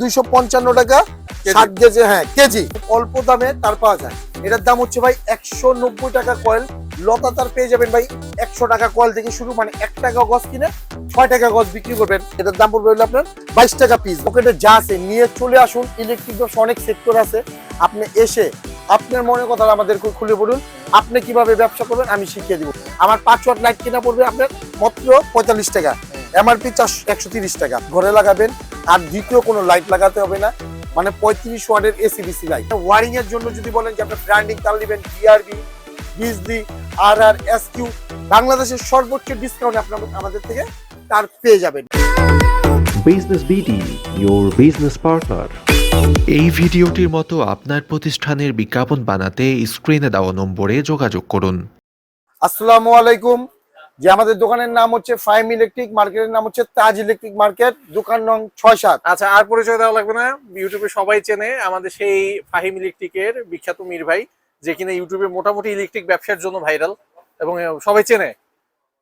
দুইশো পঞ্চান্ন টাকা কেজি। সাত কেজি হ্যাঁ কেজি। অল্প দামে তার পাওয়া যায়। এটার দাম হচ্ছে ভাই একশো নব্বই টাকা কয়েল। লতা তার পেয়ে যাবেন ভাই একশো টাকা কয়েল থেকে শুরু মানে এক টাকা গজ কিনে ছয় টাকা গজ বিক্রি করবেন। এটার দাম পড়বে হলো আপনার বাইশ টাকা পিস পকেটে যা আছে নিয়ে চলে আসুন। ইলেকট্রিক অনেক সেক্টর আছে। আপনি এসে আপনার মনের কথা আমাদের খুলে বলুন। আপনি কীভাবে ব্যবসা করবেন আমি শিখিয়ে দিব। আমার পাঁচ ওয়াট লাইট কিনা পড়বে আপনার মাত্র পঁয়তাল্লিশ টাকা। এমআরপি চারশো একশো তিরিশ টাকা। ঘরে লাগাবেন আর দ্বিতীয় কোনো লাইট লাগাতে হবে না। মানে পঁয়ত্রিশ ওয়াটের এসিবিসি লাইট ওয়ারিং এর জন্য যদি বলেন যে আপনার ব্র্যান্ডিং তার নেবেন ডিআরবি বিজলি আর আর এস কিউ বাংলাদেশের সর্বোচ্চ ডিসকাউন্ট আপনার আমাদের থেকে তার পেয়ে যাবেন। Business BD your business partner এই ভিডিওটির মতো আপনার প্রতিষ্ঠানের বিজ্ঞাপন বানাতে স্ক্রিনে দেওয়া নম্বরে যোগাযোগ করুন। আসসালামু আলাইকুম। যে আমাদের দোকানের নাম হচ্ছে ফাইম ইলেকট্রিক মার্কেটের নাম হচ্ছে তাজ ইলেকট্রিক মার্কেট দোকান নং ছয় সাত আচ্ছা আর পরিচয় দেওয়া লাগবে না ইউটিউবে সবাই চেনে আমাদের সেই ফাহিম ইলেকট্রিকের বিখ্যাত মীর ভাই যে কিনা ইউটিউবে মোটামুটি ইলেকট্রিক ব্যবসার জন্য ভাইরাল এবং সবাই চেনে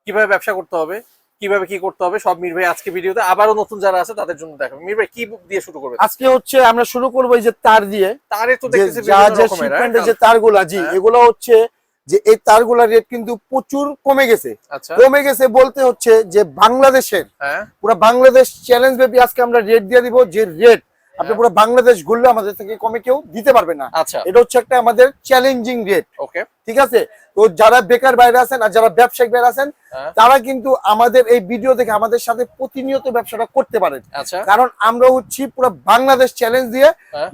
কীভাবে ব্যবসা করতে হবে কীভাবে কি করতে হবে সব মীর ভাই আজকে ভিডিওতে আবারও নতুন যারা আছে তাদের জন্য দেখাবে মির ভাই কি দিয়ে শুরু করবে আজকে হচ্ছে আমরা শুরু করব এই যে তার দিয়ে তারে তো দেখতেছি যে হ্যাঁ? তারগুলা জি হ্যাঁ। এগুলো হচ্ছে যে এই তারগুলার রেট কিন্তু প্রচুর কমে গেছে। আচ্ছা। কমে গেছে বলতে হচ্ছে যে বাংলাদেশের হ্যাঁ। পুরো বাংলাদেশ চ্যালেঞ্জ বেবি আজকে আমরা রেট দিয়ে দিব যে রেট আপনি হ্যাঁ। পুরো বাংলাদেশ ঘুরলে আমাদের থেকে কমে কেউ দিতে পারবে না। আচ্ছা। এটা হচ্ছে একটা আমাদের চ্যালেঞ্জিং রেট ওকে ঠিক আছে? তো যারা বেকার বাইরে আছেন আর যারা ব্যবসায়িক বাইরে আছেন হ্যাঁ। তারা কিন্তু আমাদের এই ভিডিও দেখে আমাদের সাথে প্রতিনিয়ত ব্যবসাটা করতে পারেন। আচ্ছা। কারণ আমরা হচ্ছি পুরো বাংলাদেশ চ্যালেঞ্জ দিয়ে।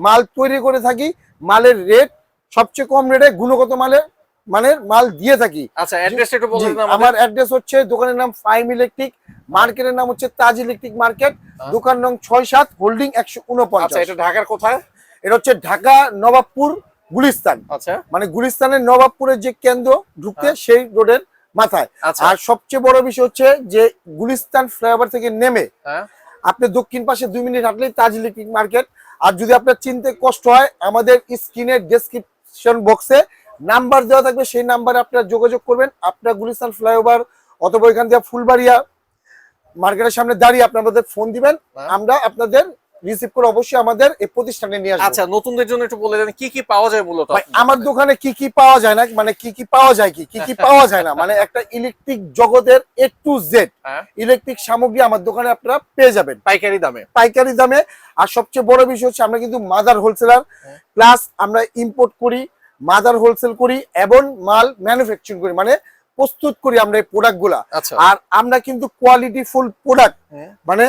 মাল তৈরি করে থাকি। মালের রেট সবচেয়ে কম রেটে গুণগত মালের মানের মাল দিয়ে থাকি। আচ্ছা অ্যাড্রেস একটু জি, আমার অ্যাড্রেস হচ্ছে দোকানের নাম ফাইম ইলেকট্রিক মার্কেটের নাম হচ্ছে তাজ ইলেকট্রিক মার্কেট। দোকান নং ছয় সাত হোল্ডিং একশো আচ্ছা উনপঞ্চাশ এটা ঢাকার কোথায়? এটা হচ্ছে ঢাকা নবাবপুর গুলিস্তান। আচ্ছা। মানে গুলিস্তানের নবাবপুরের যে কেন্দ্র ঢুকতে হ্যাঁ। সেই রোডের মাথায়। আচ্ছা। আর সবচেয়ে বড় বিষয় হচ্ছে যে গুলিস্তান ফ্লাইওভার থেকে নেমে হ্যাঁ। আপনি দক্ষিণ পাশে দুই মিনিট হাঁটলেই তাজ ইলেকট্রিক মার্কেট আর যদি আপনার চিনতে কষ্ট হয় আমাদের স্ক্রিনের ডেসক্রিপশন বক্সে নাম্বার দেওয়া থাকবে সেই নাম্বারে আপনারা যোগাযোগ করবেন। আপনার গুলিস্তান ফ্লাইওভার অথবা এখান থেকে ফুলবাড়িয়া মার্কেটের সামনে দাঁড়িয়ে আপনাদের ফোন দিবেন। হ্যাঁ। আমরা আপনাদের রিসিভ করে অবশ্যই আমাদের এই প্রতিষ্ঠানে নিয়ে আসব। আচ্ছা নতুনদের জন্য একটু বলে দেন কি কি পাওয়া যায় মূলত আমার দোকানে কি কি পাওয়া যায় না মানে কি কি পাওয়া যায় কি কি কি পাওয়া যায় না মানে একটা ইলেকট্রিক জগতের এ টু জেড হ্যাঁ। ইলেকট্রিক সামগ্রী আমার দোকানে আপনারা পেয়ে যাবেন। পাইকারি দামে? পাইকারি দামে। আর সবচেয়ে বড় বিষয় হচ্ছে আমরা কিন্তু মাদার হোলসেলার হ্যাঁ। প্লাস আমরা ইম্পোর্ট করি মাদার হোলসেল করি এবং মাল ম্যানুফ্যাকচারিং করি মানে প্রস্তুত করি আমরা এই প্রোডাক্টগুলা আচ্ছা। আর আমরা কিন্তু কোয়ালিটি ফুল প্রোডাক্ট মানে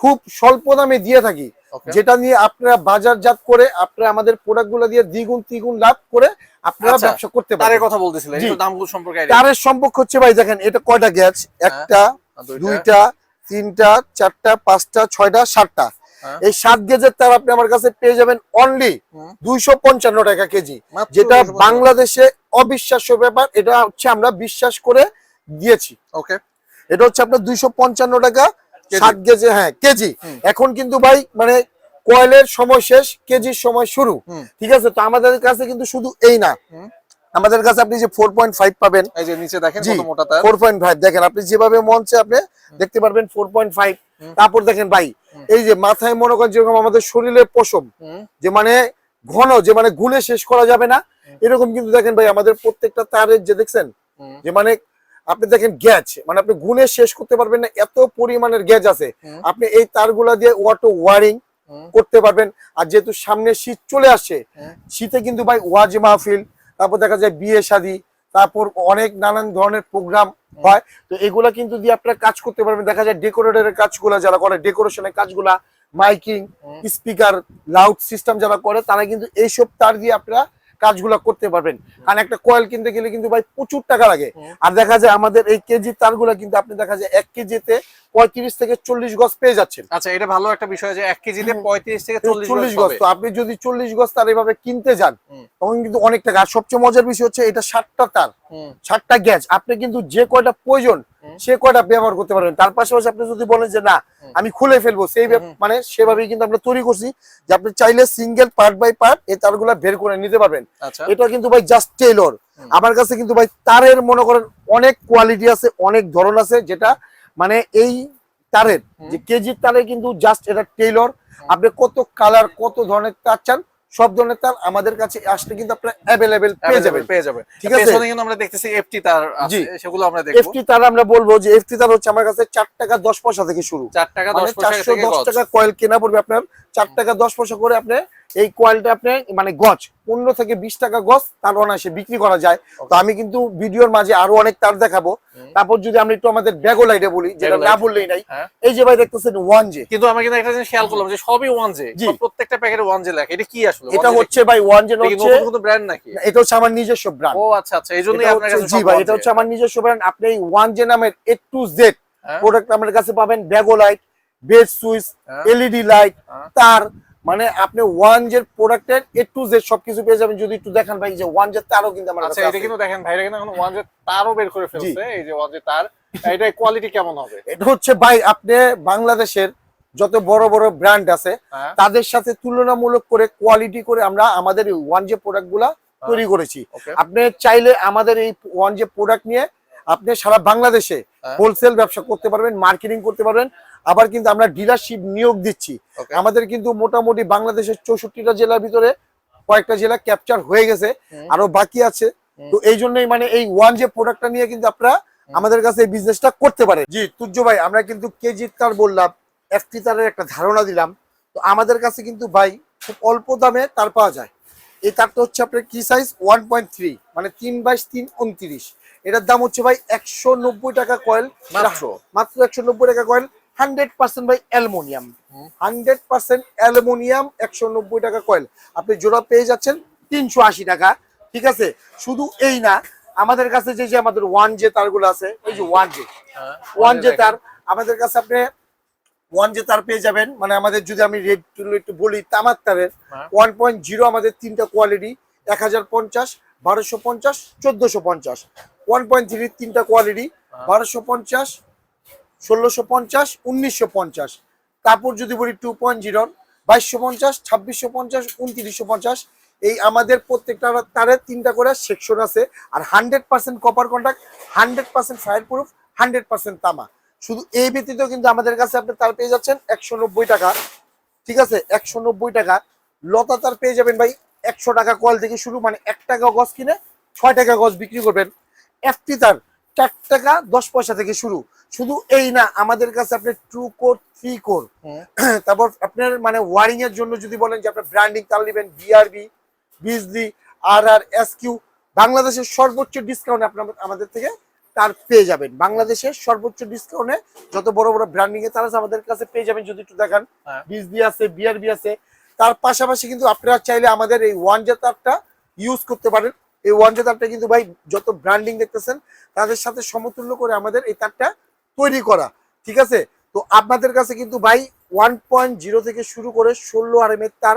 খুব স্বল্প দামে দিয়ে থাকি। যেটা নিয়ে আপনারা বাজারজাত করে আপনারা আমাদের প্রোডাক্টগুলো দিয়ে দ্বিগুণ তিগুণ লাভ করে আপনারা আচ্ছা, ব্যবসা করতে তারের পারেন কথা বলতেছিলেন। দামগুলো সম্পর্কে তারের সম্পর্ক হচ্ছে ভাই দেখেন এটা কয়টা গ্যাস একটা দুইটা। তিনটা চারটা পাঁচটা ছয়টা সাতটা। এই সাত গেজের তার আপনি আমার কাছে পেয়ে যাবেন অনলি দুইশো পঞ্চান্ন টাকা কেজি। যেটা বাংলাদেশে অবিশ্বাস্য ব্যাপার এটা হচ্ছে আমরা বিশ্বাস করে দিয়েছি। ওকে। এটা হচ্ছে আপনার দুইশো পঞ্চান্ন টাকা সাত গেজে হ্যাঁ কেজি। এখন কিন্তু ভাই মানে কয়েলের সময় শেষ কেজির সময় শুরু। ঠিক আছে? তো আমাদের কাছে কিন্তু শুধু এই না। আমাদের কাছে আপনি যে ফোর পয়েন্ট ফাইভ পাবেন এই যে নিচে দেখেন কত মোটা তার। ফোর পয়েন্ট ফাইভ দেখেন আপনি যেভাবে মঞ্চে আপনি দেখতে পারবেন ফোর পয়েন্ট ফাইভ হুম। তারপর দেখেন ভাই। এই যে মাথায় মনে করেন যেরকম আমাদের শরীরের পশম যে মানে ঘন যে মানে গুলে শেষ করা যাবে না এরকম কিন্তু দেখেন ভাই আমাদের প্রত্যেকটা তারের যে দেখছেন যে মানে আপনি দেখেন গ্যাজ মানে আপনি গুনে শেষ করতে পারবেন না এত পরিমাণের গ্যাজ আছে। আপনি এই তারগুলা দিয়ে ওয়াটো ওয়ারিং করতে পারবেন আর যেহেতু সামনে শীত চলে আসে শীতে কিন্তু ভাই ওয়াজ মাহফিল তারপর দেখা যায় বিয়ে শাদী তারপর অনেক নানান ধরনের প্রোগ্রাম হয় তো এগুলা কিন্তু দিয়ে আপনারা কাজ করতে পারবেন। দেখা যায় ডেকোরেটরের কাজগুলা যারা করে ডেকোরেশনের কাজগুলা মাইকিং স্পিকার লাউড সিস্টেম যারা করে তারা কিন্তু এইসব তার দিয়ে আপনারা কাজগুলা করতে পারবেন। কারণ একটা কয়েল কিনতে গেলে কিন্তু ভাই প্রচুর টাকা লাগে। আর দেখা যায় আমাদের এই কেজি তারগুলা কিন্তু আপনি দেখা যায় এক কেজিতে পঁয়ত্রিশ থেকে চল্লিশ গজ পেয়ে যাচ্ছেন। আচ্ছা এটা ভালো একটা বিষয় যে এক কেজিতে পঁয়ত্রিশ থেকে চল্লিশ গজ তো আপনি যদি চল্লিশ গজ তার এভাবে কিনতে যান তখন কিন্তু অনেক টাকা। আর সবচেয়ে মজার বিষয় হচ্ছে এটা ষাটটা তার ষাটটা গ্যাস আপনি কিন্তু যে কয়টা প্রয়োজন। সে কয়টা ব্যবহার করতে পারবেন? তার পাশাপাশি আপনি যদি বলেন যে না আমি খুলে ফেলব। সেই মানে সেভাবেই কিন্তু আমরা তৈরি করছি যে আপনি চাইলে সিঙ্গেল পার্ট বাই পার্ট এই তারগুলা বের করে নিতে পারবেন। আচ্ছা। এটা কিন্তু ভাই জাস্ট টেইলর আমার কাছে কিন্তু ভাই তারের মনে করেন অনেক কোয়ালিটি আছে অনেক ধরন আছে যেটা মানে এই তারের যে কেজির তারে কিন্তু জাস্ট এটা টেইলর আপনি কত কালার কত ধরনের তার চান সব ধরনের তার আমাদের কাছে আসলে কিন্তু আপনারা অ্যাভেলেবেল পেয়ে যাবেন। পেয়ে যাবেন। ঠিক আছে? পেছনে কিন্তু আমরা দেখতেছি এফটি তার জি। সেগুলো আমরা দেখব। এফটি তার আমরা বলব যে এফটি তার হচ্ছে আমার কাছে চার টাকা দশ পয়সা থেকে শুরু। চার টাকা মানে পয়সা চারশো থেকে দশ টাকা কয়েল কেনা পড়বে আপনার। চার টাকা দশ পয়সা করে আপনি এই কয়েলটা আপনি মানে গজ পনেরো থেকে বিশ টাকা গজ তার অনায়াসে বিক্রি করা যায়। তো আমি কিন্তু ভিডিওর মাঝে আরও অনেক তার দেখাবো। তারপর যদি আমরা একটু আমাদের ব্যাগো লাইটে বলি যেটা না বললেই নাই হ্যাঁ। এই যে ভাই দেখতেছেন ওয়ান জে কিন্তু আমি কিন্তু একটা জিনিস খেয়াল করলাম যে সবই ওয়ান জে। জি। প্রত্যেকটা প্যাকেটে ওয়ান জে লেখা। এটা কি আসলে? এটা হচ্ছে ভাই ওয়ান জে হচ্ছে নতুন ব্র্যান্ড নাকি? এটা হচ্ছে আমার নিজস্ব ব্র্যান্ড ও আচ্ছা আচ্ছা এই জন্যই আপনার কাছে জি ভাই এটা হচ্ছে আমার নিজস্ব ব্র্যান্ড আপনি ওয়ান জে নামের এ টু জেড? প্রোডাক্ট আমার কাছে পাবেন ব্যাগো light bed switch. LED light. তার মানে আপনি ওয়ান জের প্রোডাক্টের এ টু জেড সবকিছু পেয়ে যাবেন যদি একটু দেখান ভাই যে ওয়ান জের তারও কিন্তু আমার আচ্ছা এটা। কিন্তু দেখেন ভাইরা কিন্তু এখন ওয়ান জে তারও বের করে ফেলছে এই যে ওয়ান জে তার এটা কোয়ালিটি কেমন হবে? এটা হচ্ছে ভাই আপনি বাংলাদেশের যত বড় বড় ব্র্যান্ড আছে হ্যাঁ। তাদের সাথে তুলনামূলক করে কোয়ালিটি করে আমরা আমাদের ওয়ান জে প্রোডাক্টগুলা তৈরি করেছি। আপনি চাইলে আমাদের এই ওয়ান জে প্রোডাক্ট নিয়ে আপনি সারা বাংলাদেশে হ্যাঁ। হোলসেল ব্যবসা করতে পারবেন মার্কেটিং করতে পারবেন আবার কিন্তু আমরা ডিলারশিপ নিয়োগ দিচ্ছি। আমাদের কিন্তু মোটামুটি বাংলাদেশের চৌষট্টিটা জেলার ভিতরে কয়েকটা জেলা ক্যাপচার হয়ে গেছে আরও বাকি আছে। তো এই জন্যই মানে এই ওয়ান যে প্রোডাক্টটা নিয়ে কিন্তু আপনারা আমাদের কাছে এই বিজনেসটা করতে পারে জি তুর্য ভাই আমরা কিন্তু কেজি তার বললাম এফটি তারের একটা ধারণা দিলাম। তো আমাদের কাছে কিন্তু ভাই খুব অল্প দামে তার পাওয়া যায়। এই তারটা হচ্ছে আপনার কি সাইজ ওয়ান পয়েন্ট থ্রি মানে তিন বাইশ তিন উনত্রিশ। এটার দাম হচ্ছে ভাই একশো নব্বই টাকা কয়েল মাত্র? মাত্র একশো নব্বই টাকা কয়েল হান্ড্রেড পার্সেন্ট ভাই অ্যালুমিনিয়াম। হান্ড্রেড পার্সেন্ট অ্যালুমিনিয়াম একশো নব্বই টাকা কয়েল। আপনি জোড়া পেয়ে যাচ্ছেন তিনশো আশি টাকা ঠিক আছে? শুধু এই না আমাদের কাছে যে যে আমাদের ওয়ান জে তারগুলো আছে এই যে ওয়ান জে। হ্যাঁ ওয়ান জে তার আমাদের কাছে আপনি ওয়ান জে তার পেয়ে যাবেন। মানে আমাদের যদি আমি রেড একটু বলি তামাক তারের হ্যাঁ। ওয়ান পয়েন্ট জিরো আমাদের তিনটা কোয়ালিটি এক হাজার পঞ্চাশ বারোশো পঞ্চাশ চোদ্দশো পঞ্চাশ। ওয়ান পয়েন্ট থ্রির তিনটা কোয়ালিটি হ্যাঁ। বারোশো পঞ্চাশ ষোলোশো পঞ্চাশ, উনিশশো পঞ্চাশ। তারপর যদি বলি টু পয়েন্ট জিরো বাইশশো পঞ্চাশ, ছাব্বিশশো পঞ্চাশ, উনত্রিশশো পঞ্চাশ, এই আমাদের প্রত্যেকটা তারের তিনটা করে সেকশন আছে। আর hundred percent copper contact hundred percent fireproof hundred percent তামা। শুধু এই ব্যতীত কিন্তু আমাদের কাছে আপনি তার পেয়ে যাচ্ছেন একশো নব্বই টাকা। ঠিক আছে? একশো নব্বই টাকা। লতা তার পেয়ে যাবেন ভাই একশো টাকা কল থেকে শুরু মানে এক টাকা গজ কিনে ছয় টাকা গজ বিক্রি করবেন। এফটি তার চার টাকা দশ পয়সা থেকে শুরু। শুধু এই না আমাদের কাছে আপনি টু কোর থ্রি কোর তারপর আপনার মানে ওয়ারিং এর জন্য যদি বলেন যে আপনার ব্র্যান্ডিং তার নেবেন বিআরবি বিজলি আর আর এস কিউ বাংলাদেশের সর্বোচ্চ ডিসকাউন্ট আপনার আমাদের থেকে তার পেয়ে যাবেন। বাংলাদেশের সর্বোচ্চ ডিসকাউন্টে যত বড় বড় ব্র্যান্ডিং এ তারা আমাদের কাছে পেয়ে যাবেন যদি একটু দেখান। হ্যাঁ। বিজলি আছে বিআরবি আছে। তার পাশাপাশি কিন্তু আপনারা চাইলে আমাদের এই ওয়ান জে তারটা ইউজ করতে পারেন। এই ওয়ান জে তারটা কিন্তু ভাই যত ব্র্যান্ডিং দেখতেছেন তাদের সাথে সমতুল্য করে আমাদের এই তারটা তৈরি করা ঠিক আছে? তো আপনাদের কাছে কিন্তু ভাই ওয়ান পয়েন্ট জিরো থেকে শুরু করে ষোলো আর এম এর তার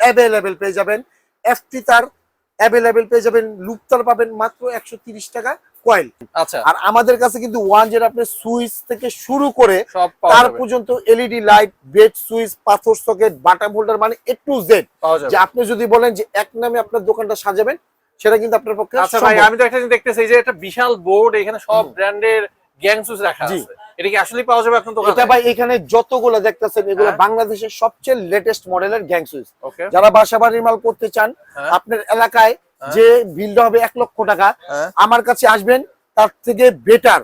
অ্যাভেলেবেল পেয়ে যাবেন। এফটি তার অ্যাভেলেবেল পেয়ে যাবেন লুপ তার পাবেন মাত্র একশো তিরিশ টাকা কয়েল আচ্ছা। আর আমাদের কাছে কিন্তু ওয়ান জের আপনি সুইচ থেকে শুরু করে তার পর্যন্ত এলইডি লাইট বেড সুইচ পাথর সকেট বাটাম হোল্ডার মানে এ টু জেড যে আপনি যদি বলেন যে এক নামে আপনার দোকানটা সাজাবেন সেটা কিন্তু আপনার পক্ষে আচ্ছা ভাই আমি তো একটা জিনিস দেখতেছি যে একটা বিশাল বোর্ড এখানে সব ব্র্যান্ডের গ্যাং সুস রাখা আছে। এটা কি আসলে পাওয়া যাবে এটা ভাই এখানে যতগুলো দেখতেছেন এগুলো হ্যাঁ। বাংলাদেশের সবচেয়ে লেটেস্ট মডেলের গ্যাং যারা বাসা বাড়ির মাল করতে চান হ্যাঁ। আপনার এলাকায় হ্যাঁ। যে বিলটা হবে এক লক্ষ টাকা আমার কাছে আসবেন তার থেকে বেটার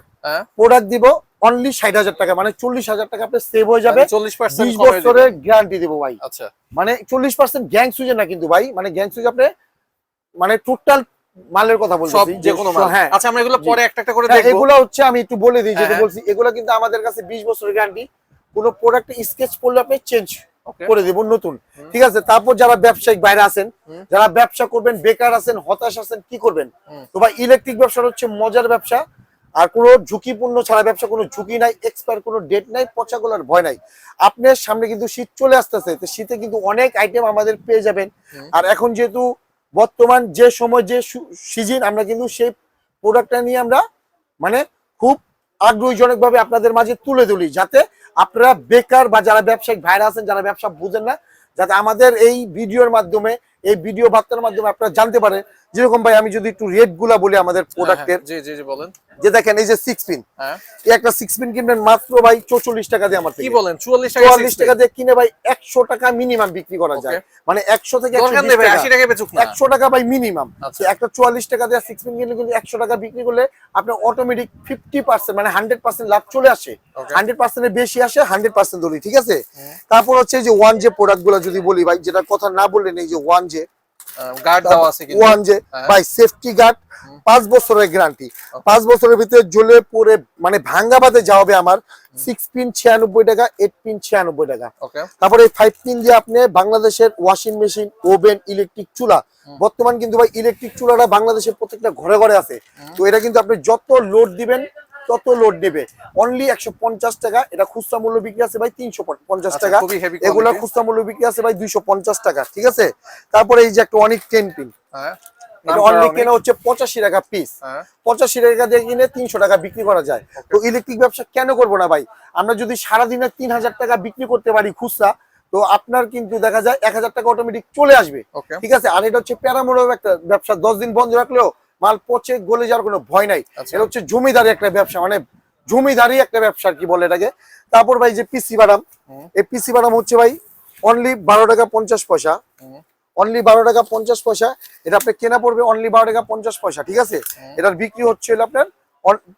প্রোডাক্ট দিব অনলি ষাট হাজার টাকা মানে চল্লিশ হাজার টাকা আপনার সেভ হয়ে যাবে। চল্লিশ পার্সেন্ট বছরের গ্যারান্টি দিব ভাই। আচ্ছা। মানে চল্লিশ পার্সেন্ট গ্যাং সুইজে না কিন্তু ভাই মানে গ্যাং সুইজ আপনি মানে টোটাল মালের কথা বলছি যে কোনো মাল। হ্যাঁ আচ্ছা আমরা এগুলো পরে একটা একটা করে হ্যাঁ, দেখব। এগুলো হচ্ছে আমি একটু বলে দিই যেটা হ্যাঁ। বলছি এগুলো কিন্তু আমাদের কাছে বিশ বছরের গ্যারান্টি কোনো প্রোডাক্ট স্কেচ করলে আপনি চেঞ্জ করে দেবো নতুন। ঠিক আছে তারপর যারা ব্যবসায়িক বাইরে আছেন যারা ব্যবসা করবেন বেকার আছেন হতাশ আছেন কি করবেন? তো ভাই ইলেকট্রিক ব্যবসা হচ্ছে মজার ব্যবসা। আর কোনো ঝুঁকিপূর্ণ ছাড়া ব্যবসা কোনো ঝুঁকি নাই এক্সপায়ার কোনো ডেট নাই পচা গোলার ভয় নাই। আপনার সামনে কিন্তু শীত চলে আসতেছে তো শীতে কিন্তু অনেক আইটেম আমাদের পেয়ে যাবেন। আর এখন যেহেতু বর্তমান যে সময়, যে সিজিন আমরা কিন্তু সেই প্রোডাক্টটা নিয়ে আমরা মানে খুব আগ্রহীজনক ভাবে আপনাদের মাঝে তুলে তুলি যাতে আপনারা বেকার বা যারা ব্যবসায়িক ভাইরা আছেন, যারা ব্যবসা বুঝেন না, যাতে আমাদের এই ভিডিওর মাধ্যমে এই ভিডিও বার্তার মাধ্যমে আপনারা জানতে পারেন। যেরকম ভাই আমি যদি একটু রেটগুলা বলি আমাদের প্রোডাক্টের জি জি জি বলেন। যে দেখেন এই যে সিক্স পিন হ্যাঁ। এই একটা সিক্স পিন কিনবেন মাত্র ভাই চৌচল্লিশ টাকা দিয়ে আমার কি বলেন? চুয়াল্লিশ টাকা চুয়াল্লিশ টাকা দিয়ে কিনে ভাই একশো টাকা মিনিমাম বিক্রি করা যায়। মানে একশো থেকে একশো ভাই টাকা। বাই মিনিমাম আচ্ছা। একটা চুয়াল্লিশ টাকা দিয়ে সিক্স পিন কিনলে কিন্তু একশো টাকা বিক্রি করলে আপনার অটোমেটিক ফিফটি পার্সেন্ট মানে হান্ড্রেড পার্সেন্ট লাভ চলে আসে। হান্ড্রেড পার্সেন্টের বেশি আসে হান্ড্রেড পার্সেন্ট ধরি ঠিক আছে? তারপর হচ্ছে যে ওয়ান যে প্রোডাক্টগুলো যদি বলি ভাই যেটা কথা না বললেন এই যে ওয়ান যে গার্ড দেওয়া আছে কিন্তু। ওয়ান যে হ্যাঁ। সেফটি গার্ড পাঁচ বছরের গ্যারান্টি পাঁচ বছরের ভিতরে জ্বলে পরে মানে যাওয়াবে আমার সিক্স পিন ছিয়ানব্বই টাকা এইট পিন ছিয়ানব্বই টাকা। তারপরে এই ফাইভ পিন দিয়ে আপনি বাংলাদেশের ওয়াশিং মেশিন ওভেন ইলেকট্রিক চুলা বর্তমান কিন্তু ভাই ইলেকট্রিক চুলাটা বাংলাদেশের প্রত্যেকটা ঘরে ঘরে আছে। তো এটা কিন্তু আপনি যত লোড দিবেন তত লোড নেবে। অনলি একশো পঞ্চাশ টাকা এটা খুচরা মূল্য বিক্রি আছে ভাই তিনশো পঞ্চাশ আচ্ছা, টাকা। এগুলা। খুচরা মূল্য বিক্রি আছে ভাই দুইশো পঞ্চাশ টাকা ঠিক আছে? তারপরে এই যে একটা অনেক টেন পিন কেনা হচ্ছে পঁচাশি টাকা পিস পঁচাশি টাকা দিয়ে কিনে তিনশো টাকা বিক্রি করা যায়। তো ইলেকট্রিক ব্যবসা কেন করব না ভাই? আমরা যদি সারাদিনে তিন হাজার টাকা বিক্রি করতে পারি খুচরা তো আপনার কিন্তু দেখা যায় এক হাজার টাকা অটোমেটিক চলে আসবে। ঠিক আছে? আর এটা হচ্ছে প্যারামোড়ের একটা ব্যবসা। দশ দিন বন্ধ রাখলেও মাল পচে গলে যাওয়ার কোনো ভয় নাই। আচ্ছা। এটা হচ্ছে জমিদারি একটা ব্যবসা মানে জমিদারি একটা ব্যবসা কি বলে এটাকে। তারপর ভাই যে পিসি বাদাম এই পিসি বাদাম হচ্ছে ভাই অনলি বারো টাকা পঞ্চাশ পয়সা। অনলি বারো টাকা পঞ্চাশ পয়সা এটা আপনার কেনা পড়বে অনলি বারো টাকা পঞ্চাশ পয়সা ঠিক আছে? এটার বিক্রি হচ্ছে আপনার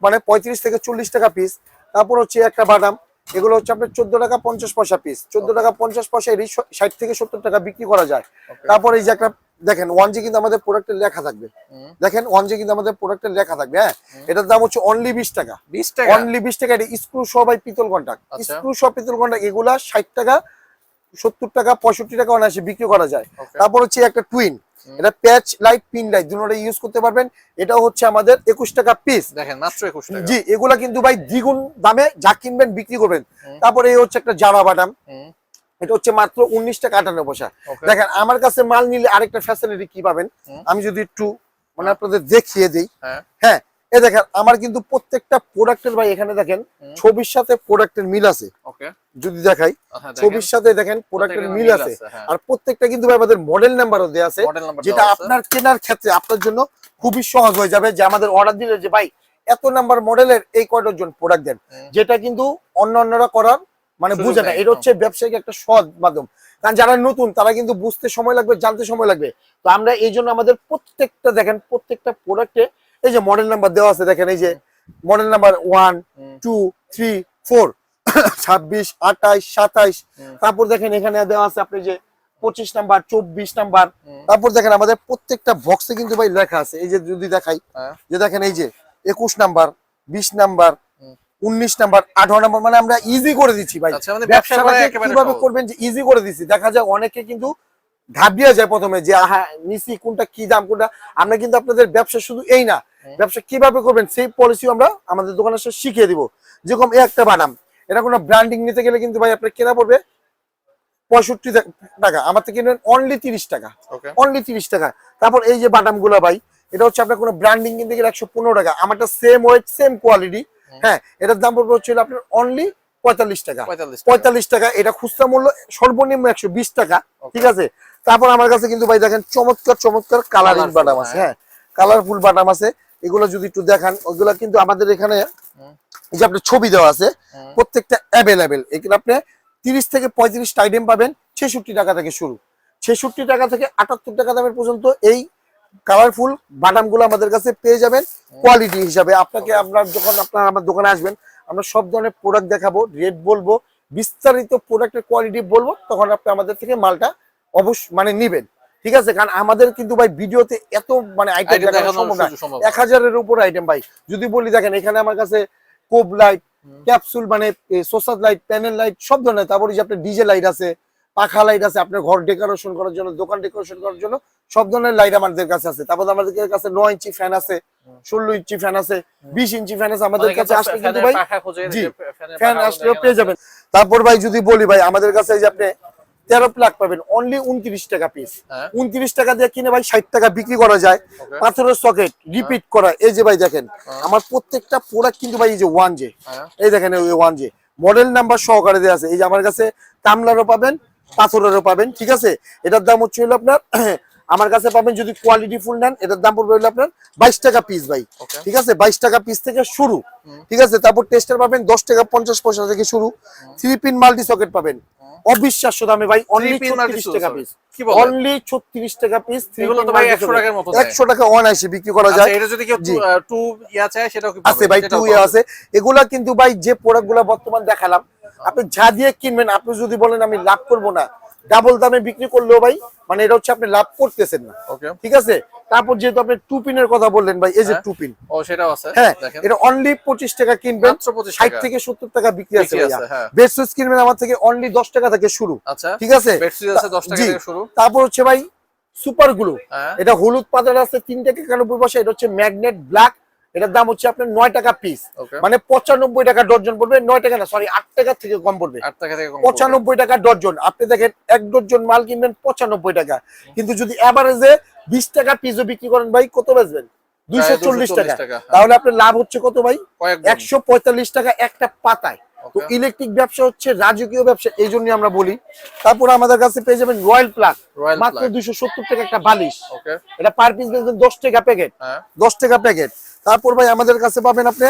মানে পঁয়ত্রিশ থেকে চল্লিশ টাকা পিস তারপর হচ্ছে একটা বাদাম এগুলো হচ্ছে আপনার চোদ্দ টাকা পঞ্চাশ পয়সা পিস চোদ্দ টাকা পঞ্চাশ পয়সা এর ষাট থেকে সত্তর টাকা বিক্রি করা যায়। তারপর এই যে একটা দেখেন ওয়ান জি কিন্তু আমাদের প্রোডাক্টের লেখা থাকবে। দেখেন ওয়ান জি কিন্তু আমাদের প্রোডাক্টের লেখা থাকবে হ্যাঁ? এটার দাম হচ্ছে অনলি বিশ টাকা। বিশ টাকা? অনলি বিশ টাকা এটা স্ক্রু সবাই পিতল কন্টাক্ট। স্ক্রু সব পিতল কন্টাক্ট এগুলা ষাট টাকা সত্তর টাকা পঁয়ষট্টি টাকা অনায়াসে বিক্রি করা যায়। তারপর হচ্ছে একটা টুইন এটা প্যাচ লাইট পিন লাইট দুটো ইউজ করতে পারবেন। এটাও হচ্ছে আমাদের একুশ টাকা পিস দেখেন মাত্র একুশ টাকা। জি এগুলা কিন্তু ভাই দ্বিগুণ দামে যা কিনবেন বিক্রি করবেন। তারপরে এই হচ্ছে একটা জারা বাদাম। এটা হচ্ছে মাত্র উনিশ টাকা আটান্ন পয়সা। দেখেন আমার কাছে মাল নিলে আরেকটা ফ্যাসিলিটি কি পাবেন? আমি যদি একটু মানে আপনাদের দেখিয়ে দিই। হ্যাঁ। হ্যাঁ এ দেখেন আমার কিন্তু প্রত্যেকটা প্রোডাক্টের ভাই এখানে দেখেন ছবির সাথে প্রোডাক্টের মিল আছে। যদি দেখাই হ্যাঁ ছবির সাথে দেখেন প্রোডাক্টের মিল আছে। হ্যাঁ। আর প্রত্যেকটা কিন্তু ভাই আমাদের মডেল নাম্বারও দেওয়া আছে যেটা আপনার কেনার ক্ষেত্রে আপনার জন্য খুবই সহজ হয়ে যাবে যে আমাদের অর্ডার দিলে যে ভাই এত নাম্বার মডেলের এই কয়টার জন্য প্রোডাক্ট দেন? যেটা কিন্তু অন্য অন্যরা করার মানে বুঝে না। এটা হচ্ছে ব্যবসায়িক একটা সহজ মাধ্যম। কারণ যারা নতুন তারা কিন্তু বুঝতে সময় লাগবে জানতে সময় লাগবে। তো আমরা এই জন্য আমাদের প্রত্যেকটা দেখেন প্রত্যেকটা প্রোডাক্টে এই যে মডেল নাম্বার দেওয়া আছে দেখেন এই যে model number one two three four ছাব্বিশ আঠাইশ সাতাইশ। তারপর দেখেন এখানে দেওয়া আছে আপনি যে পঁচিশ নাম্বার চব্বিশ নাম্বার তারপর দেখেন আমাদের প্রত্যেকটা বক্সে কিন্তু ভাই লেখা আছে। এই যে যদি দেখাই হ্যাঁ। যে দেখেন এই যে একুশ নাম্বার বিশ নাম্বার উনিশ নাম্বার আঠারো নাম্বার মানে আমরা ইজি করে দিচ্ছি ভাই। আচ্ছা, মানে ব্যবসা কীভাবে করবেন যে ইজি করে দিচ্ছি। দেখা যায় অনেকে কিন্তু ঘাবড়িয়ে যায় প্রথমে যে হ্যাঁ নিছি কোনটা কি দাম কোনটা? আমরা কিন্তু আপনাদের ব্যবসা শুধু এই না। ব্যবসা কীভাবে করবেন সেই পলিসিও আমরা আমাদের দোকানে এসে শিখিয়ে দিব। যেরকম এই একটা বানাম এটা কোনো ব্র্যান্ডিং নিতে গেলে কিন্তু ভাই আপনার কেনা পড়বে পঁয়ষট্টি টাকা। আমার থেকে কিনবেন অনলি তিরিশ টাকা। অনলি তিরিশ টাকা। তারপর এই যে বাদামগুলা ভাই এটা হচ্ছে আপনার কোনো ব্র্যান্ডিং কিনতে গেলে একশো পনেরো টাকা। আমারটা সেম ওয়েট সেম কোয়ালিটি হ্যাঁ। এটার দাম পড়বে হচ্ছে আপনার অনলি পঁয়তাল্লিশ টাকা। পঁয়তাল্লিশ পঁয়তাল্লিশ টাকা। এটা খুচরা মূল্য সর্বনিম্ন একশো বিশ টাকা। ঠিক আছে? তারপর আমার কাছে কিন্তু ভাই দেখেন চমৎকার চমৎকার কালারিং বাদাম আছে হ্যাঁ। কালারফুল বাদাম আছে। এগুলো যদি একটু দেখান ওইগুলো কিন্তু আমাদের এখানে এই যে আপনার ছবি দেওয়া আছে প্রত্যেকটা অ্যাভেলেবেল এগুলো আপনি তিরিশ থেকে পঁয়ত্রিশটা আইটেম পাবেন ছেষট্টি টাকা থেকে শুরু। ছেষট্টি টাকা থেকে আটাত্তর টাকা দামের পর্যন্ত এই কালারফুল বাদামগুলো আমাদের কাছে পেয়ে যাবেন কোয়ালিটি হিসাবে। আপনাকে আপনার যখন আপনার আমার দোকানে আসবেন আমরা সব ধরনের প্রোডাক্ট দেখাবো রেট বলব বিস্তারিত প্রোডাক্টের কোয়ালিটি বলব তখন আপনি আমাদের থেকে মালটা অবশ্য মানে নিবেন। ঠিক আছে? কারণ আমাদের কিন্তু ভাই ভিডিওতে এত মানে আইটেম দেখানো সম্ভব না। এক হাজারের উপর আইটেম ভাই। যদি বলি দেখেন এখানে আমার কাছে কোব লাইট ক্যাপসুল মানে সোসাদ লাইট প্যানেল লাইট সব ধরনের। তারপরে যে আপনার ডিজে লাইট আছে পাখা লাইট আছে আপনার ঘর ডেকোরেশন করার জন্য দোকান ডেকোরেশন করার জন্য সব ধরনের লাইট আমাদের কাছে আছে। তারপর আমাদের কাছে নয় ইঞ্চি ফ্যান আছে ষোলো ইঞ্চি ফ্যান আছে বিশ ইঞ্চি ফ্যান আছে আমাদের কাছে আসলে কিন্তু ভাই জি, ফ্যান আসলেও পেয়ে যাবেন। তারপর ভাই যদি বলি ভাই আমাদের কাছে এই যে আপনি তেরো প্লাগ পাবেন। অনলি উনত্রিশ টাকা পিস হ্যাঁ। উনত্রিশ টাকা দিয়ে কিনে ভাই ষাট টাকা বিক্রি করা যায়। পাথরের সকেট রিপিট করা। এই যে ভাই দেখেন আমার প্রত্যেকটা প্রোডাক্ট কিন্তু ভাই এই যে ওয়ান জে হ্যাঁ। এই দেখেন ওয়ান জে মডেল নাম্বার সহকারে দেওয়া আছে। এই যে আমার কাছে কামলারও পাবেন পাথরেরও পাবেন ঠিক আছে? এটার দাম হচ্ছে হলো আপনার আমার কাছে পাবেন যদি কোয়ালিটি ফুল নেন এটার দাম পড়বে হলো আপনার বাইশ টাকা পিস ভাই। ঠিক আছে? বাইশ টাকা পিস থেকে শুরু। ঠিক আছে? তারপর টেস্টার পাবেন দশ টাকা পঞ্চাশ পয়সা থেকে শুরু। থ্রি পিন মাল্টি সকেট পাবেন। অবিশ্বাস্য দামে ভাই অনলি ছত্রিশ টাকা পিস অনলি ছত্রিশ টাকা পিস এগুলো তো ভাই 100 টাকার মতো একশো টাকা অনায়াসে বিক্রি করা আচ্ছা যায়। এটা যদি কেউ টু ইয়া চায় সেটাও কি আছে? ভাই টু পাবে। আছে। এগুলা কিন্তু ভাই যে প্রোডাক্টগুলা বর্তমান দেখালাম আপনি যা দিয়ে কিনবেন আপনি যদি বলেন আমি লাভ করব না ডাবল দামে বিক্রি করলেও ভাই মানে এটা হচ্ছে আপনি লাভ করতেছেন না। ঠিক আছে? তারপর যেহেতু আপনি টু পিনের কথা বললেন ভাই এই যে হ্যাঁ। টু পিন ও সেটাও আছে হ্যাঁ এটা অনলি পঁচিশ টাকা কিনবেন মাত্র 25 ষাট থেকে সত্তর টাকা বিক্রি আছে ভাইয়া। হ্যাঁ। বেড সুইচ কিনবেন আমার থেকে অনলি দশ টাকা থেকে শুরু। আচ্ছা ঠিক আছে? বেডশিট আছে 10 টাকা থেকে শুরু। তারপর হচ্ছে ভাই সুপার গ্লু হ্যাঁ। এটা হলুদ পাতার আছে তিন টাকা একানব্বই পয়সা এটা হচ্ছে ম্যাগনেট ব্ল্যাক এটার দাম হচ্ছে আপনার নয় টাকা পিস মানে পঁচানব্বই টাকা ডর্জন পড়বে নয় টাকা না সরি আট টাকা থেকে কম পড়বে। 8 টাকা থেকে কম পঁচানব্বই টাকা ডর্জন। আপনি দেখেন এক ডর্জন মাল কিনবেন পঁচানব্বই টাকা। কিন্তু যদি অ্যাভারেজে বিশ টাকা পিসও বিক্রি করেন ভাই কত বেচবেন? দুইশো চল্লিশ টাকা। হ্যাঁ। তাহলে আপনার লাভ হচ্ছে কত ভাই? একশো পঁয়তাল্লিশ টাকা একটা পাতায়। তো ইলেকট্রিক ব্যবসা হচ্ছে রাজকীয় ব্যবসা এই জন্য আমরা বলি। তারপর আমাদের কাছে পেয়ে যাবেন রয়্যাল প্লাগ মাত্র দুইশো সত্তর টাকা একটা বালিশ। এটা পার পিস দশ টাকা প্যাকেট দশ টাকা প্যাকেট তারপর ভাই আমাদের কাছে পাবেন আপনি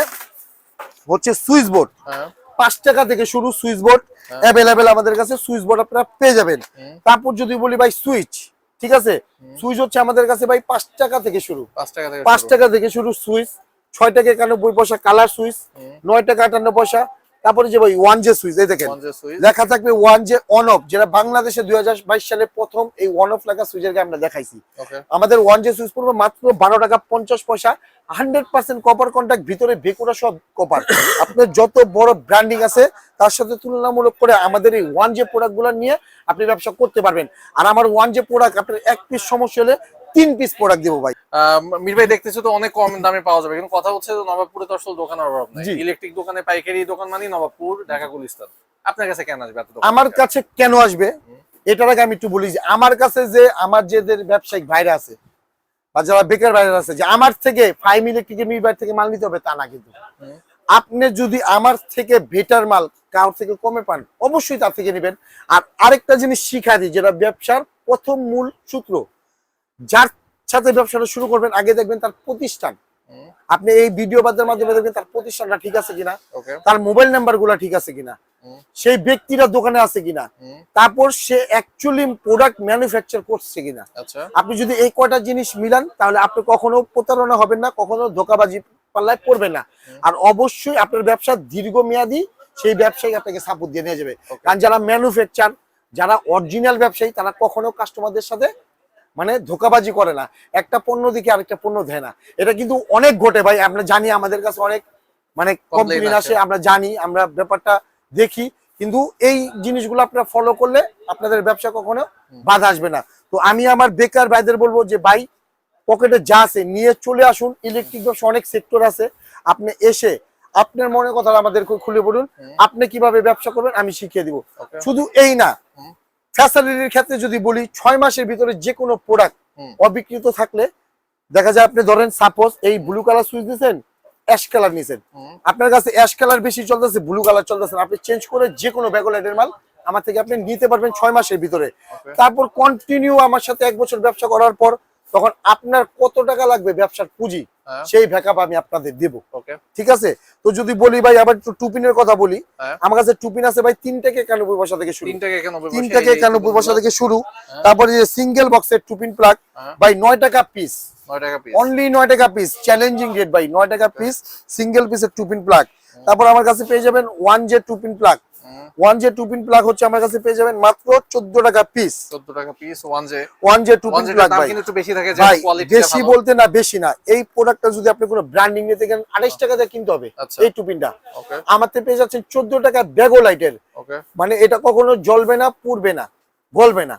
হচ্ছে সুইচ বোর্ড। হ্যাঁ। পাঁচ টাকা থেকে শুরু সুইচ বোর্ড। অ্যাভেলেবেল আমাদের কাছে। সুইচ বোর্ড আপনারা পেয়ে যাবেন। তারপর যদি বলি ভাই সুইচ ঠিক আছে? সুইচ হচ্ছে আমাদের কাছে ভাই পাঁচ টাকা থেকে শুরু। 5 টাকা থেকে পাঁচ টাকা থেকে শুরু সুইচ ছয় টাকা একানব্বই পয়সা কালার সুইচ নয় টাকা আটান্ন পয়সা তারপরে যে ভাই ওয়ান জে সুইচ এই দেখেন। লেখা থাকবে ওয়ান জে অন অফ যেটা বাংলাদেশে দুই সালে প্রথম এই ওয়ান অফ লেখা সুইচের আমরা দেখাইছি। আমাদের ওয়ান জে সুইচ পড়বে মাত্র বারো টাকা পঞ্চাশ পয়সা হান্ড্রেড পার্সেন্ট কপার কন্ট্যাক্ট ভিতরে বেকুরা সব কপার আপনার যত বড় ব্র্যান্ডিং আছে তার সাথে তুলনামূলক করে আমাদের এই ওয়ান জে প্রোডাক্টগুলো নিয়ে আপনি ব্যবসা করতে পারবেন। আর আমার ওয়ান জে প্রোডাক্ট আপনার এক পিস সমস্যা হলে তিন পিস প্রোডাক্ট দেবো ভাই। মির ভাই দেখতেছো তো অনেক কম দামে পাওয়া যাবে। কিন্তু কথা হচ্ছে যে নবাবপুরে তো আসলে দোকানের অভাব নেই। ইলেকট্রিক দোকানে পাইকারি দোকান মানে নবাবপুর ঢাকা গুলিস্তান। আপনার কাছে কেন আসবে আমার কাছে কেন আসবে? এটার আগে আমি একটু বলি যে আমার কাছে যে আমার যেদের ব্যবসায়িক ভাইরা আছে বা যারা বেকার ভাইরা আছে যে আমার থেকে ফাইভ ইলেকট্রিকের মির থেকে মাল নিতে হবে তা না কিন্তু। আপনি যদি আমার থেকে বেটার মাল কার থেকে কমে পান অবশ্যই তার থেকে নেবেন। আর আরেকটা জিনিস শিখা দিই যেটা ব্যবসার প্রথম মূল সূত্র। যার সাথে ব্যবসাটা শুরু করবেন আগে দেখবেন তার প্রতিষ্ঠান। আপনি এই ভিডিও বাদের মাধ্যমে দেখবেন তার প্রতিষ্ঠানটা ঠিক আছে কিনা তার মোবাইল নাম্বারগুলা ঠিক আছে কিনা সেই ব্যক্তিরা দোকানে আছে কিনা তারপর সে অ্যাকচুয়ালি প্রোডাক্ট ম্যানুফ্যাকচার করছে কিনা। আচ্ছা। আপনি যদি এই কয়টা জিনিস মিলান তাহলে আপনি কখনো প্রতারণা হবেন না কখনো ধোকাবাজি পাল্লায় পড়বেন না। আর অবশ্যই আপনার ব্যবসা দীর্ঘমেয়াদী সেই ব্যবসায়ী আপনাকে সাপোর্ট দিয়ে নিয়ে যাবে। কারণ যারা ম্যানুফ্যাকচার যারা অরিজিনাল ব্যবসায়ী তারা কখনো কাস্টমারদের সাথে মানে ধোকাবাজি করে না। একটা পণ্য দিকে আরেকটা পণ্য দেয় না। এটা কিন্তু অনেক ঘটে ভাই আমরা জানি আমাদের কাছে অনেক মানে কমপ্লেন আসে। আমরা জানি আমরা ব্যাপারটা দেখি। কিন্তু এই জিনিসগুলো আপনারা ফলো করলে আপনাদের ব্যবসা কখনো বাধা আসবে না। তো আমি আমার বেকার ভাইদের বলব যে ভাই পকেটে যা আছে নিয়ে চলে আসুন। ইলেকট্রিক ব্যবসা অনেক সেক্টর আছে। আপনি এসে আপনার মনের কথা আমাদের খুলে বলুন। আপনি কীভাবে ব্যবসা করবেন আমি শিখিয়ে দিব। শুধু এই না। ফ্যাসিলিটির ক্ষেত্রে যদি বলি ছয় মাসের ভিতরে যে কোনো প্রোডাক্ট অবিকৃত থাকলে দেখা যায় আপনি ধরেন সাপোজ এই ব্লু কালার সুইচ দিয়েছেন অ্যাশ কালার নিছেন। আপনার কাছে অ্যাশ কালার বেশি চলতেছে ব্লু কালার চলতেছে আপনি চেঞ্জ করে যে কোনো ব্যাকলাইটের মাল আমার থেকে আপনি নিতে পারবেন ছয় মাসের ভিতরে। তারপর কন্টিনিউ আমার সাথে এক বছর ব্যবসা করার পর তখন আপনার কত টাকা লাগবে ব্যবসার পুঁজি হ্যাঁ। সেই ব্যাকআপ আমি আপনাদের দেব। ঠিক আছে? তো যদি বলি ভাই আবার একটু টুপিনের কথা বলি হ্যাঁ। আমার কাছে টুপিন আছে ভাই তিন থেকে একানব্বই পয়সা থেকে শুরু। তিন টাকা একানব্বই পয়সা, থেকে একানব্বই পয়সা থেকে শুরু। হ্যাঁ। তারপরে যে সিঙ্গেল বক্সের টুপিন প্লাগ ভাই নয় টাকা পিস নয় টাকা পিস অনলি নয় টাকা পিস চ্যালেঞ্জিং রেট ভাই নয় টাকা পিস সিঙ্গেল পিসের টুপিন প্লাগ তারপর আমার কাছে পেয়ে যাবেন one J two pin plug one J two pin plug হচ্ছে আমার কাছে পেয়ে যাবেন মাত্র চোদ্দ টাকা পিস চোদ্দ টাকা piece one J one J one two pin plug ভাই। একটু বেশি থাকে ভাই বেশি বলতে না বেশি না। এই প্রোডাক্টটা যদি আপনি কোনো ব্র্যান্ডিং নিতে গেলেন আড়াইশ টাকা দিয়ে কিনতে হবে আচ্ছা। এই আমার থেকে পেয়ে যাচ্ছেন চোদ্দ টাকা ব্যাগো লাইটের মানে এটা কখনো জ্বলবে না পুড়বে না গলবে না।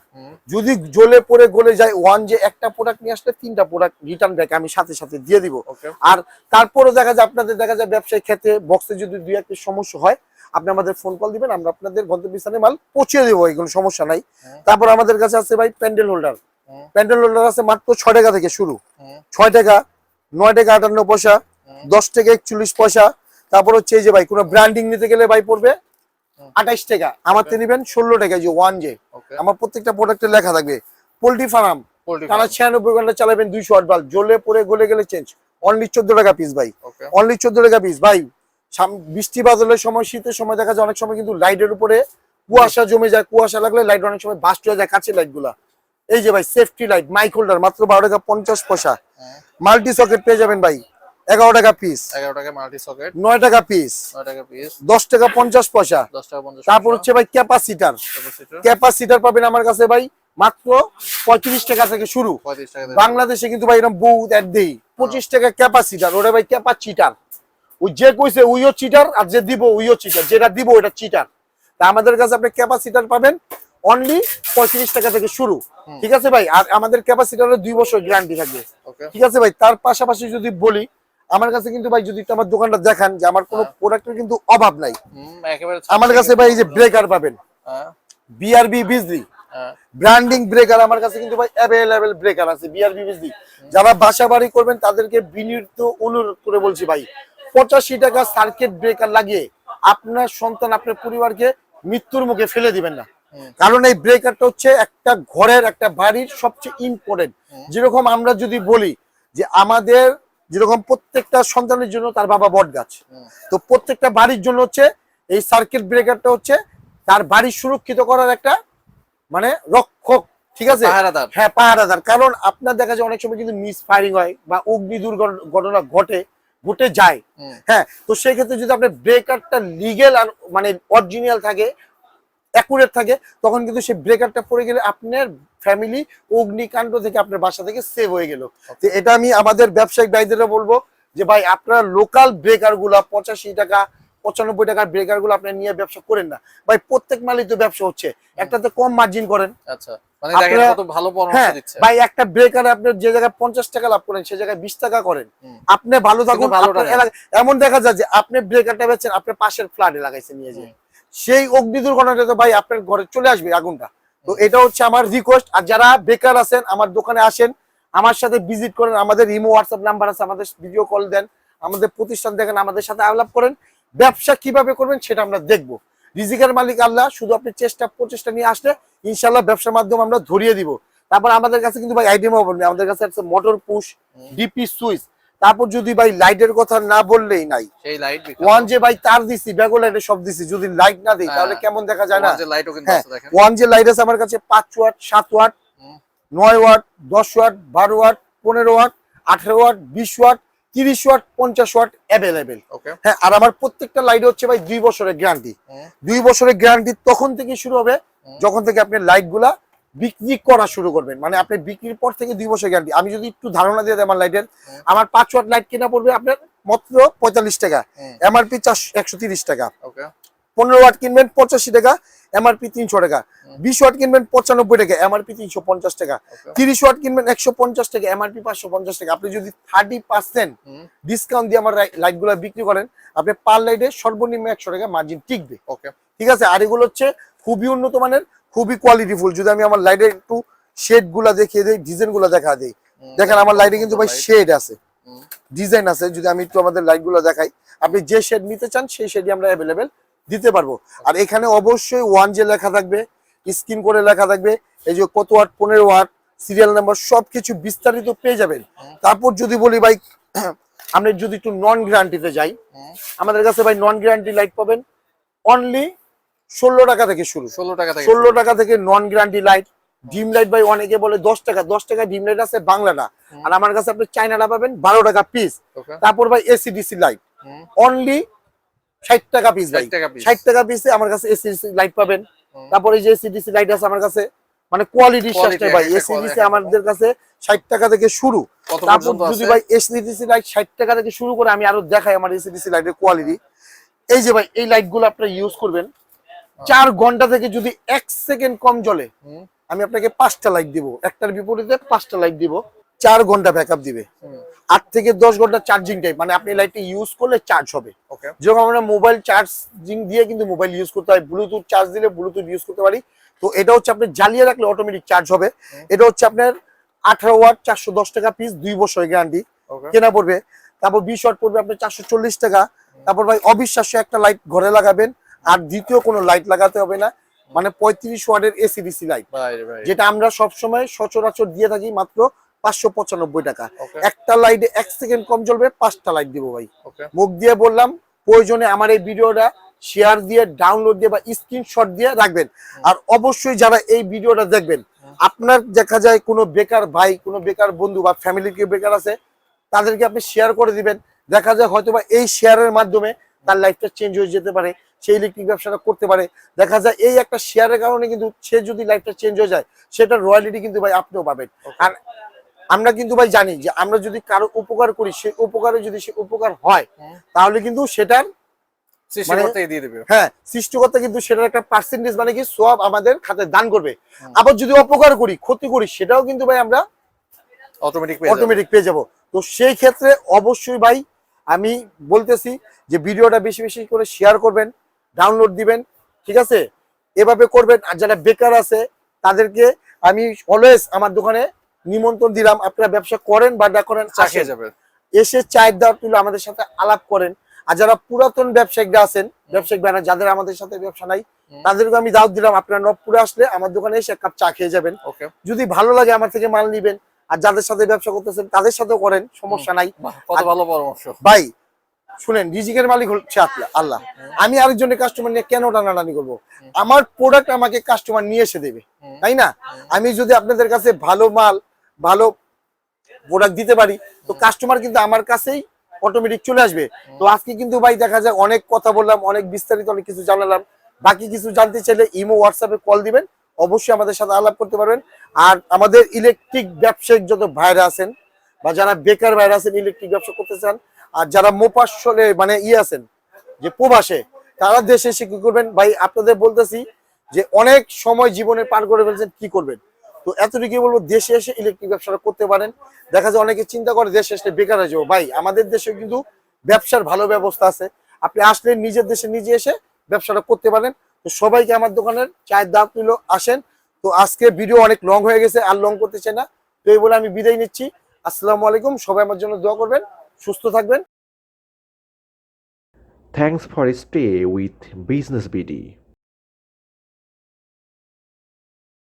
যদি জ্বলে পড়ে গলে যায় ওয়ান যে একটা প্রোডাক্ট নিয়ে আসলে তিনটা প্রোডাক্ট রিটার্ন ব্যাক আমি সাথে সাথে দিয়ে দিব। আর তারপরে দেখা যায় আপনাদের দেখা যায় ব্যবসায়িক ক্ষেত্রে বক্সে যদি দুই একটা সমস্যা হয় আপনি আমাদের ফোন কল দিবেন আমরা আপনাদের গন্তব্যস্থানে মাল পৌঁছে দেবো এগুলো সমস্যা নাই। তারপর আমাদের কাছে আছে ভাই প্যান্ডেল হোল্ডার। প্যান্ডেল হোল্ডার আছে মাত্র ছয় টাকা থেকে শুরু। ছয় টাকা নয় টাকা আটান্ন পয়সা দশ টাকা একচল্লিশ পয়সা। তারপর হচ্ছে এই যে ভাই কোনো ব্র্যান্ডিং নিতে গেলে ভাই পড়বে। আঠাইশ টাকা। আমার থেকে নেবেন ষোলো টাকা যে ওয়ান জে আমার প্রত্যেকটা প্রোডাক্টে লেখা থাকবে। Poultry farm. টানা ছিয়ানব্বই ঘণ্টা চালাবেন দুইশো আট বাল্ব জ্বলে পরে গলে গেলে চেঞ্জ অনলি চোদ্দ টাকা পিস ভাই। অনলি চোদ্দ টাকা পিস ভাই বৃষ্টি বাদলের সময় শীতের সময় দেখা যায় অনেক সময় কিন্তু লাইটের উপরে কুয়াশা জমে যায়। কুয়াশা লাগলে লাইট অনেক সময় বাস্ট হয়ে যায় কাছে লাইটগুলা এই যে ভাই সেফটি লাইট মাইক হোল্ডার মাত্র বারো টাকা পঞ্চাশ পয়সা। মাল্টি সকেট পেয়ে যাবেন ভাই এগারো টাকা পিস এগারো টাকা মাল্টি সকেট নয় টাকা পিস নয় টাকা পিস দশ টাকা পঞ্চাশ পয়সা। দশ টাকা পঞ্চাশ তারপর হচ্ছে ভাই ক্যাপাসিটার ক্যাপাসিটার পাবেন আমার কাছে ভাই মাত্র পঁয়ত্রিশ টাকা থেকে শুরু। বাংলাদেশে কিন্তু ভাই এরকম বহুত অ্যাড দেই। পঁচিশ টাকা ক্যাপাসিটার ওটা ভাই ক্যাপাচিটার ওই যে কইছে উইও চিটার আর যে দিব উইও চিটার যেটা দিব ওটা চিটার তা আমাদের কাছে আপনি ক্যাপাসিটার পাবেন অনলি পঁয়ত্রিশ টাকা থেকে শুরু। ঠিক আছে ভাই? আর আমাদের ক্যাপাসিটারের দুই বছর গ্যারান্টি থাকবে। ঠিক আছে ভাই? তার পাশাপাশি যদি বলি আমার কাছে কিন্তু ভাই যদি আমার দোকানটা দেখান যে আমার কোনো প্রোডাক্টের কিন্তু অভাব নাই। আমার কাছে ভাই এই যে ব্রেকার পাবেন। হ্যাঁ। বিআরবি বিজলি হ্যাঁ। ব্র্যান্ডিং ব্রেকার আমার কাছে কিন্তু ভাই অ্যাভেলেবেল ব্রেকার আছে বিআরবি বিজলি যারা বাসা বাড়ি করবেন তাদেরকে বিনীত অনুরোধ করে বলছি ভাই। পঁচাশি টাকা সার্কিট ব্রেকার লাগিয়ে আপনার সন্তান আপনার পরিবারকে মৃত্যুর মুখে ফেলে দিবেন না। কারণ এই ব্রেকারটা হচ্ছে একটা ঘরের একটা বাড়ির সবচেয়ে ইম্পর্টেন্ট যেরকম আমরা যদি বলি যে আমাদের যেরকম প্রত্যেকটা সন্তানের জন্য তার বাবা বট গাছ তো প্রত্যেকটা বাড়ির জন্য হচ্ছে এই সার্কিট ব্রেকারটা হচ্ছে তার বাড়ি সুরক্ষিত করার একটা মানে রক্ষক ঠিক আছে? হ্যাঁ পাহারাদার। কারণ আপনার দেখা যায় অনেক সময় কিন্তু মিস ফায়ারিং হয় বা অগ্নি দুর্ঘটনা ঘটে। ঘটে যায়। হ্যাঁ তো সেই ক্ষেত্রে যদি আপনার ব্রেকারটা লিগেল আর মানে অরিজিনাল থাকে অ্যাকুরেট থাকে তখন কিন্তু সেই ব্রেকারটা পড়ে গেলে আপনার ফ্যামিলি অগ্নিকাণ্ড থেকে আপনার বাসা থেকে সেভ হয়ে গেল। তো এটা আমি আমাদের ব্যবসায়িক ভাইদেরও বলব যে ভাই আপনারা লোকাল ব্রেকারগুলো পঁচাশি টাকা পঁচানব্বই টাকার ব্রেকারগুলো আপনি নিয়ে ব্যবসা করেন না। ভাই প্রত্যেক মালিক তো ব্যবসা হচ্ছে। একটাতে কম মার্জিন করেন। আচ্ছা মানে হ্যাঁ দিচ্ছে। ভাই একটা ব্রেকারে আপনি যে জায়গায় পঞ্চাশ টাকা লাভ করেন সে জায়গায় বিশ টাকা করেন। আপনি ভালো থাকুন কিন্তু ভালোটা আপনার নেই। এলাকা- এমন দেখা যায় যে আপনি ব্রেকারটা বেচছেন আপনার পাশের ফ্ল্যাটে লাগাইছে নিয়ে যে সেই অগ্নি দুর্ঘটনাটা তো ভাই আপনার ঘরে চলে আসবে আগুনটা। তো এটা হচ্ছে আমার রিকোয়েস্ট আর যারা বেকার আছেন আমার দোকানে আসেন আমার সাথে ভিজিট করেন আমাদের ইমো হোয়াটসঅ্যাপ নাম্বার আছে আমাদের ভিডিও কল দেন আমাদের প্রতিষ্ঠান দেখেন আমাদের সাথে আলাপ করেন। ব্যবসা কীভাবে করবেন সেটা আমরা দেখব। রিজিকের মালিক আল্লাহ শুধু আপনি চেষ্টা প্রচেষ্টা নিয়ে আসলে ইনশাল্লাহ ব্যবসার মাধ্যমে আমরা ধরিয়ে দিব। তারপর আমাদের কাছে কিন্তু ভাই আইটেম হবে না আমাদের কাছে আছে মোটর পুশ ডিপি সুইচ তারপর যদি ভাই লাইটের কথা না বললেই নাই। সেই লাইট ওয়ান যে ভাই তার দিছি ব্যাগো লাইটে সব দিছি যদি লাইট না দিই তাহলে হ্যাঁ। কেমন দেখা যায় না? হ্যাঁ ওয়ান যে লাইট আছে আমার কাছে পাঁচ ওয়াট সাত ওয়াট নয় ওয়াট দশ ওয়াট বারো ওয়াট পনেরো ওয়াট আঠেরো ওয়াট বিশ ওয়াট তিরিশ ওয়াট পঞ্চাশ ওয়াট অ্যাভেলেবেল হ্যাঁ আর আমার প্রত্যেকটা লাইট হচ্ছে ভাই দুই বছরের গ্যারান্টি। দুই বছরের গ্যারান্টি তখন থেকে শুরু হবে যখন থেকে আপনি লাইটগুলা বিক্রি করা শুরু করবেন। মানে আপনি বিক্রির পর থেকে দুই বছর গ্যারান্টি আমি যদি একটু ধারণা দিয়ে দিই আমার লাইটের আমার পাঁচ ওয়াট লাইট কেনা পড়বে আপনার মাত্র পঁয়তাল্লিশ টাকা। এমআরপি চারশো একশো তিরিশ টাকা। ওকে পনেরো ওয়াট কিনবেন পঁচাশি টাকা এমআরপি তিনশো টাকা। বিশ ওয়াট কিনবেন পঁচানব্বই টাকা এমআরপি তিনশো পঞ্চাশ টাকা। তিরিশ ওয়াট কিনবেন একশো পঞ্চাশ টাকা এমআরপি পাঁচশো পঞ্চাশ টাকা। আপনি যদি থার্টি পার্সেন্ট ডিসকাউন্ট দিয়ে আমার লাইটগুলো বিক্রি করেন আপনি পার লাইটে সর্বনিম্ন একশো টাকা মার্জিন টিকবে। ওকে ঠিক আছে? আর এগুলো হচ্ছে খুবই উন্নত মানের খুবই কোয়ালিটিফুল যদি আমি আমার লাইটের একটু শেডগুলা দেখিয়ে দিই ডিজাইনগুলা দেখা দিই। দেখেন আমার লাইটে কিন্তু ভাই শেড আছে। ডিজাইন আছে যদি আমি একটু আমাদের লাইটগুলো দেখাই। আপনি যে শেড নিতে চান সেই শেডই আমরা অ্যাভেলেবেল দিতে পারব। আর এখানে অবশ্যই ওয়ান যে লেখা থাকবে স্ক্রিন করে লেখা থাকবে এই যে কত ওয়াট পনেরো ওয়াট সিরিয়াল নাম্বার সবকিছু বিস্তারিত পেয়ে যাবেন। তারপর যদি বলি ভাই আমরা যদি একটু নন গ্যারান্টিতে যাই আমাদের কাছে ভাই নন গ্যারান্টি লাইট পাবেন অনলি ষোলো টাকা থেকে শুরু। ষোলো টাকা থেকে ষোলো টাকা থেকে non guarantee light dim light ভাই অনেকে বলে দশ টাকা দশ টাকা ডিম লাইট আছে বাংলাটা। আর আমার কাছে আপনি চাইনাটা পাবেন বারো টাকা পিস তারপর ভাই এসিডিসি লাইট অনলি ষাট টাকা পিস ভাই 60 টাকা piece। ষাট টাকা পিসে আমার কাছে এসিডিসি লাইট পাবেন। তারপরে যে এসিডিসি লাইট আছে আমার কাছে মানে কোয়ালিটি Quality, ভাই এসিডিসি আমাদের কাছে ষাট টাকা থেকে শুরু। তারপর যদি ভাই এসিডিসি লাইট ষাট টাকা থেকে শুরু করে আমি আরও দেখাই আমার এসিডিসি লাইটের কোয়ালিটি এই যে ভাই এই লাইটগুলো আপনারা ইউজ করবেন। চার ঘণ্টা থেকে যদি এক সেকেন্ড কম জ্বলে আমি আপনাকে পাঁচটা লাইট দিব। একটার বিপরীতে পাঁচটা লাইট দিব। চার ঘণ্টা ব্যাকআপ দিবে। আট থেকে দশ ঘণ্টা চার্জিং টাইম মানে আপনি লাইটটা ইউজ করলে চার্জ হবে। যখন আমরা মোবাইল চার্জিং দিয়ে কিন্তু মোবাইল ইউজ করতে হয় ব্লুটুথ চার্জ দিলে ব্লুটুথ ইউজ করতে পারি। তো এটা হচ্ছে আপনি জ্বালিয়ে রাখলে অটোমেটিক চার্জ হবে। এটা হচ্ছে আপনার আঠারো ওয়াট চারশো দশ টাকা পিস দুই বছর গ্যারান্টি কেনা পড়বে। তারপর বিশ ওয়াট পড়বে আপনার চারশো চল্লিশ টাকা। তারপর ভাই অবিশ্বাস্য একটা লাইট ঘরে লাগাবেন। আর দ্বিতীয় কোনো লাইট লাগাতে হবে না। মানে পঁয়ত্রিশ ওয়ার্ডের এসিডিসি লাইট যেটা আমরা সবসময় সচরাচর দিয়ে থাকি মাত্র পাঁচশো পঁচানব্বই টাকা। একটা লাইটে এক সেকেন্ড কম জ্বলবে পাঁচটা লাইট দিব ভাই। মুখ দিয়ে বললাম প্রয়োজনে আমার এই ভিডিওটা শেয়ার দিয়ে ডাউনলোড দিয়ে বা স্ক্রিনশট দিয়ে রাখবেন। আর অবশ্যই যারা এই ভিডিওটা দেখবেন আপনার দেখা যায় কোনো বেকার ভাই কোনো বেকার বন্ধু বা ফ্যামিলির কেউ বেকার আছে তাদেরকে আপনি শেয়ার করে দিবেন। দেখা যায় হয়তো বা এই শেয়ারের মাধ্যমে তার লাইফটা চেঞ্জ হয়ে যেতে পারে সেই ইলেকট্রিক ব্যবসাটা করতে পারে। দেখা যায় এই একটা শেয়ারের কারণে কিন্তু সে যদি লাইফটা চেঞ্জ হয়ে যায় সেটা রয়্যালিটি কিন্তু ভাই আপনিও পাবেন। আর আমরা কিন্তু ভাই জানি যে আমরা যদি কারও উপকার করি সেই উপকারে যদি সে উপকার হয় তাহলে কিন্তু সেটার দিবে। হ্যাঁ সৃষ্টিকর্তা কিন্তু সেটার একটা পার্সেন্টেজ মানে কি সব আমাদের খাতে দান করবে। আবার যদি অপকার করি ক্ষতি করি সেটাও কিন্তু ভাই আমরা অটোমেটিক অটোমেটিক পেয়ে যাব। তো সেই ক্ষেত্রে অবশ্যই ভাই আমি বলতেছি যে ভিডিওটা বেশি বেশি করে শেয়ার করবেন ডাউনলোড দিবেন ঠিক আছে? এভাবে করবেন। আর যারা বেকার আছে তাদেরকে আমি অলওয়েজ আমার দোকানে নিমন্ত্রণ দিলাম আপনারা ব্যবসা করেন বা না করেন চা খেয়ে যাবে এসে চায়ের দাওয়াত তুলে আমাদের সাথে আলাপ করেন। আর যারা পুরাতন ব্যবসায়িকরা আছেন ব্যবসায়িক ব্যানার যাদের আমাদের সাথে ব্যবসা নাই তাদেরকে আমি দাওয়াত দিলাম আপনারা নবপুরে আসলে আমার দোকানে এসে এক কাপ চা খেয়ে যাবেন। যদি ভালো লাগে আমার থেকে মাল নিবেন আর যাদের সাথে ব্যবসা করতেছেন তাদের সাথেও করেন সমস্যা নাই। কত ভালো পরামর্শ। ভাই শুনেন রিজিকের মালিক হচ্ছে আল্লাহ আমি আরেকজনের কাস্টমার নিয়ে কেন টানাটানি করব? আমার প্রোডাক্ট আমাকে কাস্টমার নিয়ে এসে দেবে তাই না? আমি যদি আপনাদের কাছে ভালো মাল ভালো প্রোডাক্ট দিতে পারি, তো কাস্টমার কিন্তু আমার কাছেই অটোমেটিক চলে আসবে। তো আজকে কিন্তু ভাই দেখা যায় অনেক কথা বললাম, অনেক বিস্তারিত অনেক কিছু জানালাম। বাকি কিছু জানতে চাইলে ইমো হোয়াটসঅ্যাপে কল দিবেন, অবশ্যই আমাদের সাথে আলাপ করতে পারবেন। আর আমাদের ইলেকট্রিক ব্যবসায়িক যত ভাইরা আছেন, বা যারা বেকার ভাইরা আছেন ইলেকট্রিক ব্যবসা করতে চান, আর যারা মোপাসলে মানে ইয়ে আছেন, যে প্রবাসে, তারা দেশে এসে কি করবেন? ভাই আপনাদের বলতেছি যে অনেক সময় জীবনে পার করে ফেলছেন, কি করবেন? তো এতটুকু বলব, দেশে এসে ইলেকট্রিক ব্যবসাটা করতে পারেন। দেখা যায় অনেকে চিন্তা করে, দেশে এসে বেকার হয়ে যাব। ভাই, আমাদের দেশে কিন্তু ব্যবসার ভালো ব্যবস্থা আছে। আপনি আসলে নিজের দেশে নিজে এসে ব্যবসাটা করতে পারেন। তো সবাইকে আমার দোকানের চায়ের দাম নিল, আসেন। তো আজকে ভিডিও অনেক লং হয়ে গেছে, আর লং করতে চাই না। তো এই বলে আমি বিদায় নিচ্ছি। আসসালামু আলাইকুম, সবাই আমার জন্য দোয়া করবেন, সুস্থ থাকবেন। Thanks for stay with Business BD.